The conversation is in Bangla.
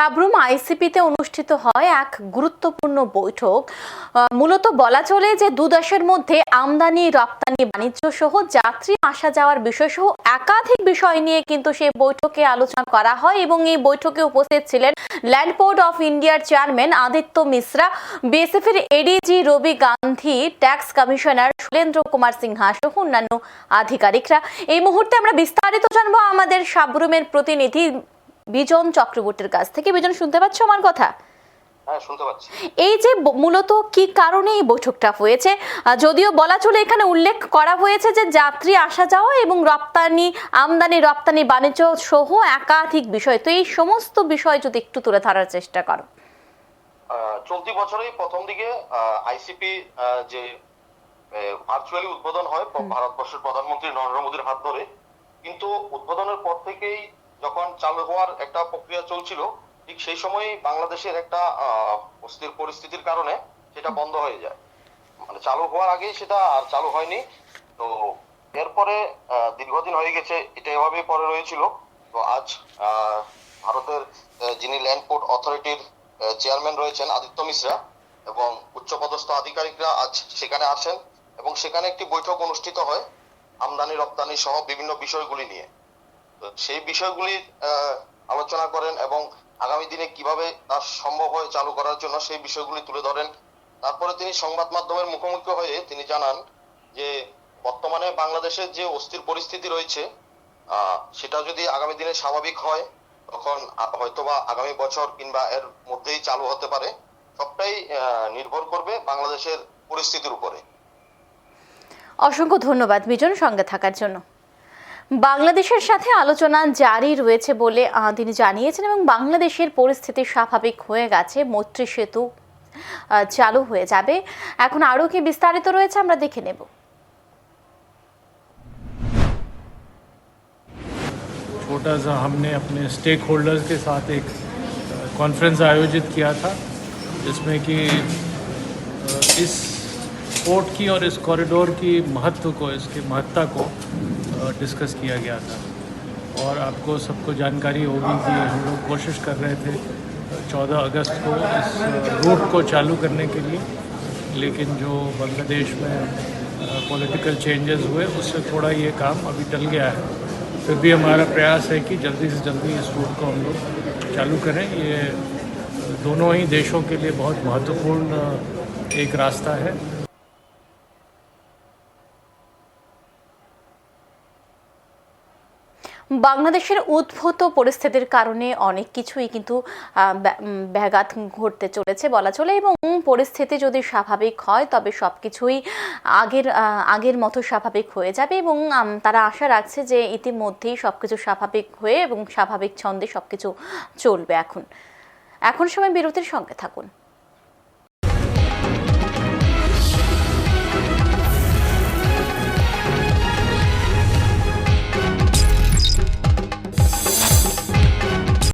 সাবরুম আইসিপিতে অনুষ্ঠিত হয় এক গুরুত্বপূর্ণ বৈঠক। মূলত বলা চলে যে দু দেশের মধ্যে আমদানি, রপ্তানি, বাণিজ্য সহ যাত্রী আসা যাওয়ার বিষয় সহ একাধিক বিষয় নিয়ে কিন্তু সেই বৈঠকে আলোচনা করা হয় এবং এই বৈঠকে উপস্থিত ছিলেন ল্যান্ড পোর্ট অফ ইন্ডিয়ার চেয়ারম্যান আদিত্য মিশ্রা বিএসএফ এর ADG Ravi Gandhi, tax commissioner Sulendra Kumar Sinha সহ অন্যান্য আধিকারিকরা। এই মুহূর্তে আমরা বিস্তারিত জানব আমাদের সাবরুমের প্রতিনিধি বিজন চক্রবর্তীর কাছ থেকে। বিজন শুনতে পাচ্ছ আমার কথা? হ্যাঁ এই যে মূলত কি কারণে এই বৈঠকটা হয়েছে? যদিও বলা চলে এখানে উল্লেখ করা হয়েছে যে যাত্রী আসা যাওয়া এবং রপ্তানি আমদানি রপ্তানি বাণিজ্য সহ একাধিক বিষয়। তো এই সমস্ত বিষয় যদি একটু তুলে ধরার চেষ্টা করো। চলতি বছরেই প্রথম দিকে আইসিপি যে ভার্চুয়ালি উদ্বোধন হয় ভারতবর্ষের প্রধানমন্ত্রী নরেন্দ্র মোদীর হাত ধরে। কিন্তু উদ্বোধনের পর থেকেই যখন চালু হওয়ার একটা প্রক্রিয়া চলছিল, ঠিক সেই সময়ই বাংলাদেশের একটা অস্থির পরিস্থিতির কারণে সেটা বন্ধ হয়ে যায়। মানে চালু হওয়ার আগেই সেটা আর চালু হয়নি। তো এরপরে দীর্ঘদিন হয়ে গেছে, এটা এভাবেই পরে রয়েছিল। তো আজ ভারতের যিনি ল্যান্ড পোর্ট অথরিটির চেয়ারম্যান রয়েছেন আদিত্য মিশ্রা এবং উচ্চপদস্থ আধিকারিকরা আজ সেখানে আসেন এবং সেখানে একটি বৈঠক অনুষ্ঠিত হয় আমদানি রপ্তানি সহ বিভিন্ন বিষয়গুলি নিয়ে। সেই বিষয়গুলি আহ, আলোচনা করেন এবং আগামী দিনে কীভাবে তা সম্ভব হয় চালু করার জন্য সেই বিষয়গুলি তুলে ধরেন। তারপরে তিনি সংবাদ মাধ্যমের মুখোমুখি হয়ে তিনি জানান যে বর্তমানে বাংলাদেশের যে অস্থির পরিস্থিতি রয়েছে সেটা যদি আগামী দিনে স্বাভাবিক হয় তখন হয়তোবা আগামী বছর কিংবা এর মধ্যেই চালু হতে পারে। সবটাই নির্ভর করবে বাংলাদেশের পরিস্থিতির উপরে। অসংখ্য ধন্যবাদ বিজন সঙ্গে থাকার জন্য। বাংলাদেশের সাথে আলোচনা জারি রয়েছে বলে আহ, তিনি জানিয়েছেন এবং বাংলাদেশের পরিস্থিতি স্বাভাবিক হয়ে গেছে মৈত্রী সেতু আহ, চালু হয়ে যাবে এখন আরও কি বিস্তারিত রয়েছে আমরা দেখে নেব छोटा सा हमने अपने स्टेक होल्डर्स के साथ एक कॉन्फ्रेंस आयोजित किया था जिसमें कि अ, इस पोर्ट की और इस कॉरिडोर की महत्व को, इसकी महत्ता को डिस्कस किया गया था। और आपको सबको जानकारी होगी कि हम लोग कोशिश कर रहे थे चौदह अगस्त को इस रूट को चालू करने के लिए। लेकिन जो बांग्लादेश में पॉलिटिकल चेंजेस हुए, उससे थोड़ा ये काम अभी टल गया है। फिर भी हमारा प्रयास है कि जल्दी से जल्दी इस रूट को हम लोग चालू करें। ये दोनों ही देशों के लिए बहुत महत्वपूर्ण एक रास्ता है। বাংলাদেশের উদ্ভূত পরিস্থিতির কারণে অনেক কিছুই কিন্তু ব্যাঘাত ঘটতে চলেছে বলা চলে এবং পরিস্থিতি যদি স্বাভাবিক হয়, তবে সব কিছুই আগের আগের মতো স্বাভাবিক হয়ে যাবে এবং তারা আশা রাখছে যে ইতিমধ্যেই সব কিছু স্বাভাবিক হয়ে এবং স্বাভাবিক ছন্দে সব কিছু চলবে এখন। এখন সময় বিরতির সঙ্গে থাকুন।